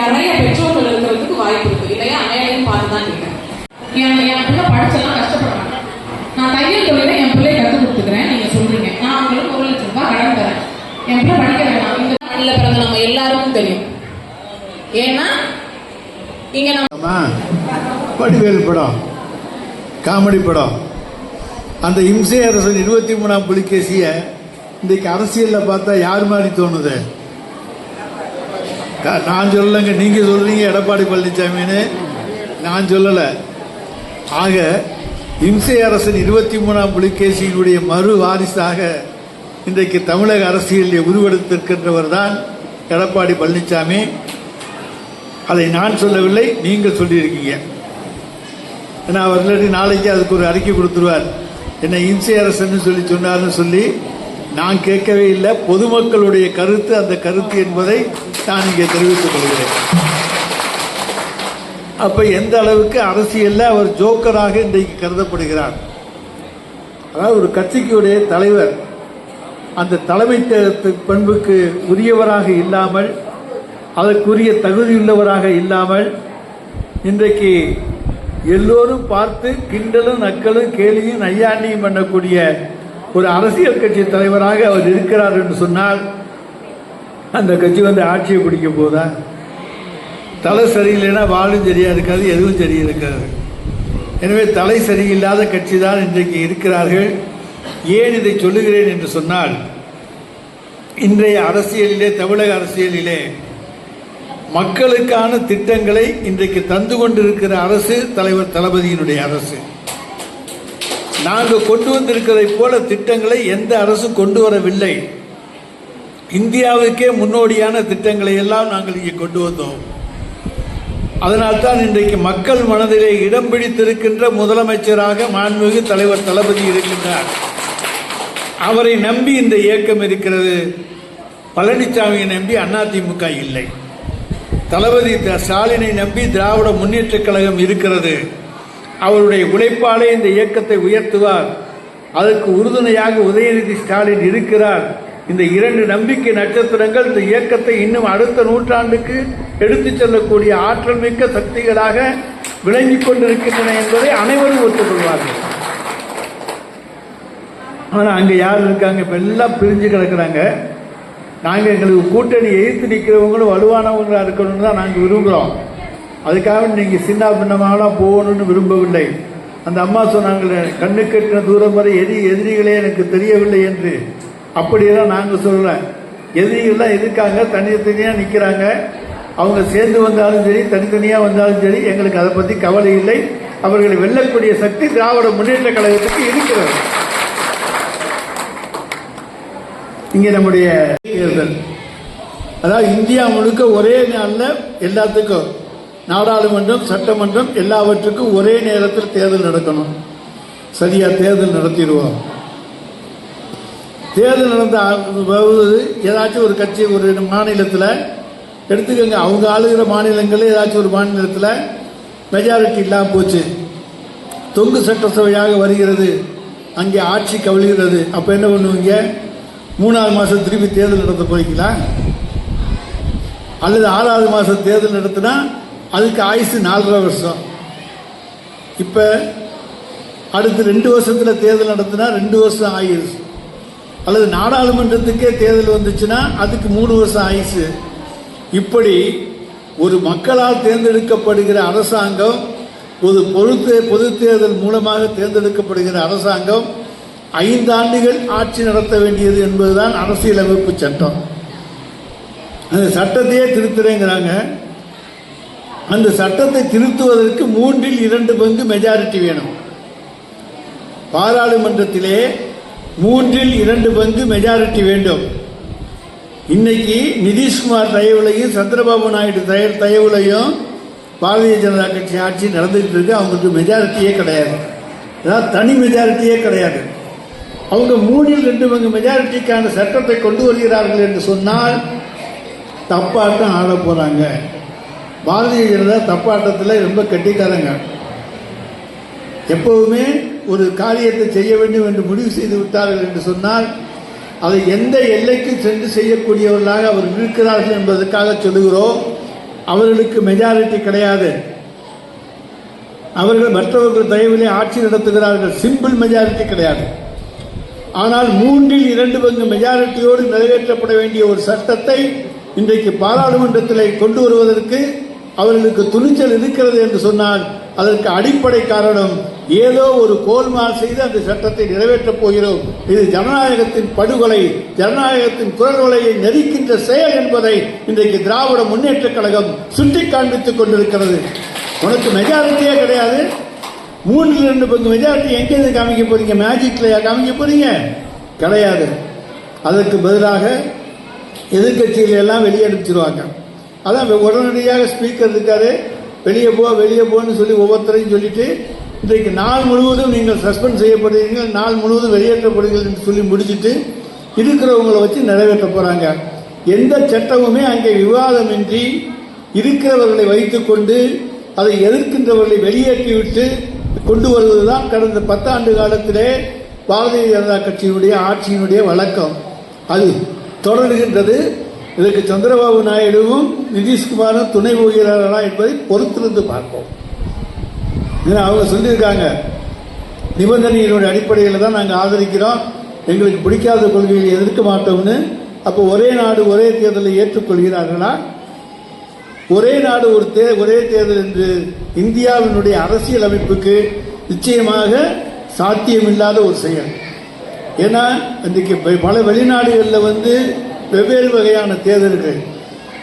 நிறைய பெற்றோர்கள் இருக்கிறதுக்கு வாய்ப்பு இருக்கு. இல்லையா மேலையும் பார்த்து தான் கேட்கிறேன். என் என் பிள்ளை படிச்செல்லாம் கஷ்டப்பட மாட்டேன். நான் தையல் தொழிலை என் பிள்ளை கற்றுக் கொடுத்துக்கிறேன். நீங்க சொல்றீங்க. நான் உங்களுக்கு ஒரு லட்சம் ரூபாய் கடன் தரேன். என் பிள்ளை படிக்க வேணாம். இந்த மண்ணில் பிறந்த நம்ம எல்லாருக்கும் தெரியும். ஏன்னா இங்க நம்ம வடிவேல் படம் காமெடி படம். அந்த இம்சை அரசன் இருபத்தி மூணாம் புலிகேசிய இன்றைக்கு அரசியல்ல பார்த்தா யார் மாதிரி தோணுது? நான் சொல்லலைங்க நீங்க சொல்றீங்க எடப்பாடி பழனிசாமின்னு. நான் சொல்லல. ஆக இம்சை அரசன் இருபத்தி மூணாம் புலிகேசியினுடைய மறு வாரிசாக இன்றைக்கு தமிழக அரசியலில் உருவெடுத்திருக்கின்றவர் தான் எடப்பாடி பழனிசாமி. அதை நான் சொல்லவில்லை நீங்கள் சொல்லியிருக்கீங்க. ஏன்னா அவர் நாளைக்கு அதுக்கு ஒரு அறிக்கை கொடுத்துருவார். என்ன இம்சை அரசன்னு சொல்லி சொன்னார்னு சொல்லி நான் கேட்கவே இல்லை. பொதுமக்களுடைய கருத்து அந்த கருத்து என்பதை நான் இங்கே தெரிவித்துக் கொள்கிறேன். அப்ப எந்த அளவுக்கு அரசியல்ல அவர் ஜோக்கராக இன்றைக்கு கருதப்படுகிறார்? அதாவது ஒரு கட்சிக்குடைய தலைவர் அந்த தலைமை பண்புக்கு உரியவராக இல்லாமல் அதற்குரிய தகுதியுள்ளவராக இல்லாமல் இன்றைக்கு எல்லோரும் பார்த்து கிண்டலும் நக்கலும் கேலியும் நையாண்டியும் பண்ணக்கூடிய ஒரு அரசியல் கட்சி தலைவராக அவர் இருக்கிறார் என்று சொன்னால் அந்த கட்சி வந்து ஆட்சியை பிடிக்க போதா? தலை சரியில்லைன்னா வாழும் சரியா இருக்காது எதுவும் சரி இருக்காது எனவே தலை சரியில்லாத கட்சி தான் இன்றைக்கு இருக்கிறார்கள். ஏன் இதை சொல்லுகிறேன் என்று சொன்னால் இன்றைய அரசியலிலே தமிழக அரசியலிலே மக்களுக்கான திட்டங்களை இன்றைக்கு தந்து கொண்டிருக்கிற அரசு தலைவர் தளபதியினுடைய அரசு. நாங்கள் கொண்டு வந்திருக்கிறதை போல திட்டங்களை எந்த அரசும் கொண்டு வரவில்லை. இந்தியாவுக்கே முன்னோடியான திட்டங்களை எல்லாம் நாங்கள் இங்கே கொண்டு வந்தோம். அதனால்தான் இன்றைக்கு மக்கள் மனதிலே இடம் பிடித்திருக்கின்ற முதலமைச்சராக மாண்புமிகு தலைவர் தளபதி இருக்கின்றார். அவரை நம்பி இந்த இயக்கம் இருக்கிறது. பழனிசாமியை நம்பி அதிமுக இல்லை. தளபதி த- ஸ்டாலினை நம்பி திராவிட முன்னேற்றக் கழகம் இருக்கிறது. அவருடைய உழைப்பாலே இந்த இயக்கத்தை உயர்த்துவார். அதற்கு உறுதுணையாக உதயநிதி ஸ்டாலின் இருக்கிறார். இந்த இரண்டு நம்பிக்கை நட்சத்திரங்கள் இந்த இயக்கத்தை இன்னும் அடுத்த நூற்றாண்டுக்கு எடுத்துச் செல்லக்கூடிய ஆற்றல் மிக்க சக்திகளாக விளங்கிக் கொண்டிருக்கின்றன என்பதை அனைவரும் ஒத்துக்கொள்வார்கள். ஆனால் அங்கே யார் இருக்காங்க? இப்போ எல்லாம் பிரிஞ்சு கிடக்குறாங்க. நாங்கள் எங்களுக்கு கூட்டணி எதிர்த்து நிற்கிறவங்களும் வலுவானவங்களாக இருக்கணும்னு தான் நாங்கள் விரும்புகிறோம் அதுக்காக நீங்கள் சின்ன பின்னமாகலாம் போகணும்னு விரும்பவில்லை. அந்த அம்மா சொன்னாங்களே கண்ணு கட்டின தூரம் வரை எரி எதிரிகளே எனக்கு தெரியவில்லை என்று. அப்படியெல்லாம் நாங்கள் சொல்லல. எதிரிகள்லாம் இருக்காங்க தனித்தனியாக நிற்கிறாங்க அவங்க சேர்ந்து வந்தாலும் சரி தனித்தனியாக வந்தாலும் சரி எங்களுக்கு அதை பற்றி கவலை இல்லை. அவர்களை வெல்லக்கூடிய சக்தி திராவிட முன்னேற்ற கழகத்துக்கு இருக்கிறது. இங்கே நம்முடைய தேர்தல் அதாவது இந்தியா முழுக்க ஒரே நாளில் எல்லாத்துக்கும் நாடாளுமன்றம் சட்டமன்றம் எல்லாவற்றுக்கும் ஒரே நேரத்தில் தேர்தல் நடக்கணும். சரியா தேர்தல் நடத்திடுவோம். தேர்தல் நடந்த ஏதாச்சும் ஒரு கட்சி ஒரு மாநிலத்தில் எடுத்துக்கோங்க அவங்க ஆளுகிற மாநிலங்களில் ஏதாச்சும் ஒரு மாநிலத்தில் மெஜாரிட்டி இல்லாமல் போச்சு. தொங்கு சட்டசபையாக வருகிறது. அங்கே ஆட்சி கவிழ்கிறது. அப்போ என்ன பண்ணுவீங்க? மூணாவது மாதம் திருப்பி தேர்தல் நடத்த போறீங்களா? அல்லது ஆறாவது மாதம் தேர்தல் நடத்தினா அதுக்கு ஆயுசு நாலரை வருஷம். இப்போ அடுத்து ரெண்டு வருஷத்தில் தேர்தல் நடத்தினா ரெண்டு வருஷம் ஆயுசு. அல்லது நாடாளுமன்றத்துக்கே தேர்தல் வந்துச்சுன்னா அதுக்கு மூணு வருஷம் ஆயுசு. இப்படி ஒரு மக்களால் தேர்ந்தெடுக்கப்படுகிற அரசாங்கம் ஒரு பொது பொது தேர்தல் மூலமாக தேர்ந்தெடுக்கப்படுகிற அரசாங்கம் ஐந்து ஆண்டுகள் ஆட்சி நடத்த வேண்டியது என்பதுதான் அரசியலமைப்பு சட்டம். அந்த சட்டத்தையே திருத்துறேங்கிறாங்க. அந்த சட்டத்தை திருத்துவதற்கு மூன்றில் இரண்டு பங்கு மெஜாரிட்டி வேணும். பாராளுமன்றத்திலே மூன்றில் இரண்டு பங்கு மெஜாரிட்டி வேண்டும். இன்னைக்கு நிதிஷ்குமார் தயவுலையும் சந்திரபாபு நாயுடு தய தயவுலையும் பாரதிய ஜனதா கட்சி ஆட்சி நடந்துகிட்டு இருக்கு. அவங்களுக்கு மெஜாரிட்டியே கிடையாது. அதாவது தனி மெஜாரிட்டியே கிடையாது. அவங்க மூணில் ரெண்டு பங்கு மெஜாரிட்டிக்கான சட்டத்தை கொண்டு வருகிறார்கள் என்று சொன்னால் தப்பாட்டம் ஆட போகிறாங்க பாரதிய ஜனதா தப்பாட்டத்தில் ரொம்ப கட்டிக்காரங்க. எப்போதுமே ஒரு காரியத்தை செய்ய வேண்டும் என்று முடிவு செய்து விட்டார்கள் என்று சொன்னால் அதை எந்த எல்லைக்கு சென்று செய்யக்கூடியவர்களாக அவர் இருக்கிறார்கள் என்பதற்காக சொல்லுகிறோம். அவர்களுக்கு மெஜாரிட்டி கிடையாது. அவர்கள் மற்றவர்கள் தயவிலே ஆட்சி நடத்துகிறார்கள். சிம்பிள் மெஜாரிட்டி கிடையாது. ஆனால் மூன்றில் இரண்டு பங்கு மெஜாரிட்டியோடு நிறைவேற்றப்பட வேண்டிய ஒரு சட்டத்தை இன்றைக்கு பாராளுமன்றத்தில் கொண்டு வருவதற்கு அவர்களுக்கு துணிச்சல் இருக்கிறது என்று சொன்னால் அதற்கு அடிப்படை காரணம் ஏதோ ஒரு கோல்மால் செய்து அந்த சட்டத்தை நிறைவேற்றப் போகிறோம். இது ஜனநாயகத்தின் படுகொலை ஜனநாயகத்தின் குரல் வலையை நெருக்கின்ற செயல் என்பதை இன்றைக்கு திராவிட முன்னேற்றக் கழகம் சுட்டி காண்பித்துக் கொண்டிருக்கிறது. உனக்கு மெஜாரிட்டியே கிடையாது. மூன்றில் ரெண்டு பங்கு மெஜாரிட்டி எங்கேருந்து காமிக்க போறீங்க? மேஜிக்லையா காமிக்க போறீங்க? கிடையாது. அதற்கு பதிலாக எதிர்கட்சிகள் எல்லாம் வெளியே அனுப்பிச்சிருவாங்க அதான் உடனடியாக ஸ்பீக்கர் இருக்காரு. வெளியே போ வெளியே போன்னு சொல்லி ஒவ்வொருத்தரையும் சொல்லிட்டு இன்றைக்கு நாள் முழுவதும் நீங்கள் சஸ்பெண்ட் செய்யப்படுவீர்கள் நாள் முழுவதும் வெளியேற்றப்படுவீர்கள் என்று சொல்லி முடிச்சுட்டு இருக்கிறவங்களை வச்சு நிறைவேற்ற போகிறாங்க எந்த சட்டமுமே அங்கே விவாதமின்றி இருக்கிறவர்களை வைத்துக்கொண்டு அதை எதிர்க்கின்றவர்களை வெளியேற்றிவிட்டு கொண்டு வருவது தான் கடந்த பத்தாண்டு காலத்திலே பாரதிய ஜனதா கட்சியினுடைய ஆட்சியினுடைய வழக்கம். அது தொடர்கின்றது. இதற்கு சந்திரபாபு நாயுடுவும் நிதிஷ்குமாரும் துணை போகிறார்களா என்பதை பொறுத்திருந்து பார்ப்போம். ஏன்னா அவங்க சொல்லியிருக்காங்க. நிபந்தனையினுடைய அடிப்படையில் தான் நாங்கள் ஆதரிக்கிறோம். எங்களுக்கு பிடிக்காத கொள்கைகளை எதிர்க்க மாட்டோம்னு. அப்போ ஒரே நாடு ஒரே தேர்தலை ஏற்றுக்கொள்கிறார்களா? ஒரே நாடு ஒரு தே ஒரே தேர்தல் என்று இந்தியாவினுடைய அரசியல் அமைப்புக்கு நிச்சயமாக சாத்தியமில்லாத ஒரு செயல். ஏன்னா இன்றைக்கு பல வெளிநாடுகளில் வந்து வெவ்வேறு வகையான தேர்தல்கள்.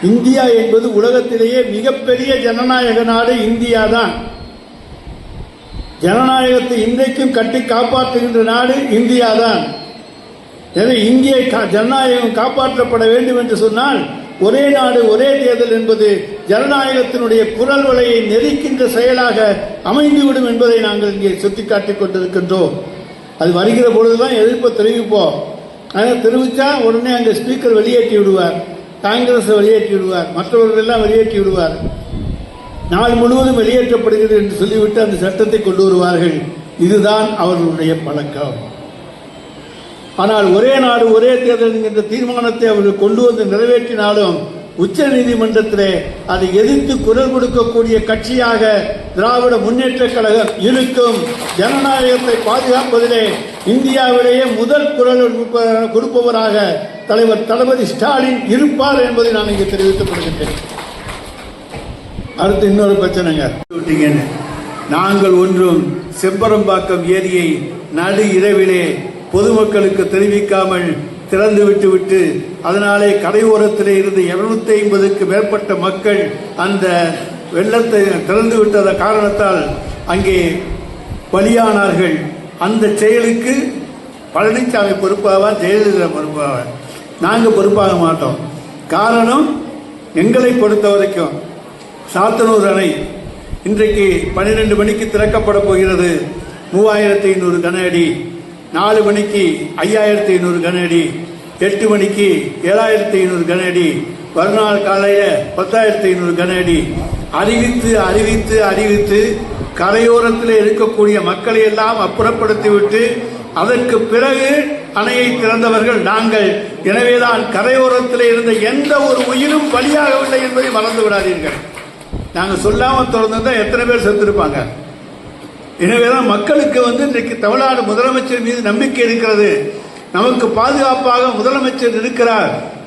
இந்தியா என்பது உலகத்திலேயே மிகப்பெரிய ஜனநாயக நாடு இந்தியா தான் ஜனநாயகத்தை இன்றைக்கும் கட்டி காப்பாற்றுகின்ற நாடு இந்தியா தான் எனவே இங்கே கா- ஜனநாயகம் காப்பாற்றப்பட வேண்டும் என்று சொன்னால் ஒரே நாடு ஒரே தேர்தல் என்பது ஜனநாயகத்தினுடைய குரல் வலையை நெருக்கின்ற செயலாக அமைந்துவிடும் என்பதை நாங்கள் இங்கே சுட்டிக்காட்டிக் கொண்டிருக்கின்றோம். அது வருகிற பொழுதுதான் எதிர்ப்பை தெரிவிப்போம். ஆனால் தெரிவித்தா உடனே அங்கே ஸ்பீக்கர் வெளியேற்றி விடுவார். காங்கிரஸ் வெளியேற்றி விடுவார். மற்றவர்கள் எல்லாம் வெளியேற்றி விடுவார். நாள் முழுவதும் வெளியேற்றப்படுகிறது என்று சொல்லிவிட்டு அந்த சட்டத்தை கொண்டு வருவார்கள். இதுதான் அவர்களுடைய பழக்கம். ஆனால் ஒரே நாடு ஒரே தேர்தல் என்கின்ற தீர்மானத்தை அவர்கள் கொண்டு வந்து நிறைவேற்றினாலும் உச்ச நீதிமன்றத்திலே அதை எதிர்த்து குரல் கொடுக்கக்கூடிய கட்சியாக திராவிட முன்னேற்ற கழகம் இருக்கும் ஜனநாயகத்தை பாதுகாப்பதிலே இந்தியாவிலேயே முதல் குரல் கொடுப்பவராக தலைவர் தளபதி ஸ்டாலின் இருப்பார் என்பதை நான் இங்கே தெரிவித்துக் கொள்கின்றேன். அடுத்து இன்னொரு பிரச்சனைங்க. நாங்கள் ஒன்றும் செம்பரம்பாக்கம் ஏரியை நடு இரவிலே பொதுமக்களுக்கு தெரிவிக்காமல் திறந்து விட்டு விட்டு அதனாலே கடையோரத்தில் இருந்து இருநூத்தி ஐம்பதுக்கு மேற்பட்ட மக்கள் அந்த வெள்ளத்தை திறந்து விட்டத காரணத்தால் அங்கே பலியானார்கள். அந்த செயலுக்கு பழனிசாமி பொறுப்பாவா ஜெயலலிதா பொறுப்பாவா நாங்கள் பொறுப்பாக மாட்டோம். காரணம் எங்களை பொறுத்த வரைக்கும் சாத்தனூர் அணை இன்றைக்கு பன்னிரெண்டு மணிக்கு திறக்கப்பட போகிறது. மூவாயிரத்தி ஐநூறு கன அடி. நாலு மணிக்கு ஐயாயிரத்தி ஐநூறு கன அடி எட்டு மணிக்கு ஏழாயிரத்தி ஐநூறு கன அடி மறுநாள் காலையில் பத்தாயிரத்தி ஐநூறு கன அடி அறிவித்து அறிவித்து அறிவித்து கரையோரத்தில் இருக்கக்கூடிய மக்களை எல்லாம் அப்புறப்படுத்திவிட்டு அதற்கு பிறகு அணையை திறந்தவர்கள் நாங்கள். எனவேதான் கரையோரத்தில் இருந்த எந்த ஒரு உயிரும் பலியாகவில்லை என்பதை மறந்து விடாதீர்கள். நாங்கள் சொல்லாமல் திறந்திருந்தா எத்தனை பேர் செத்துருப்பாங்க? எனவேதான் மக்களுக்கு வந்து இன்றைக்கு தமிழ்நாடு முதலமைச்சர் மீது நம்பிக்கை இருக்கிறது. நமக்கு பாதுகாப்பாக முதலமைச்சர் இருக்கிறார்.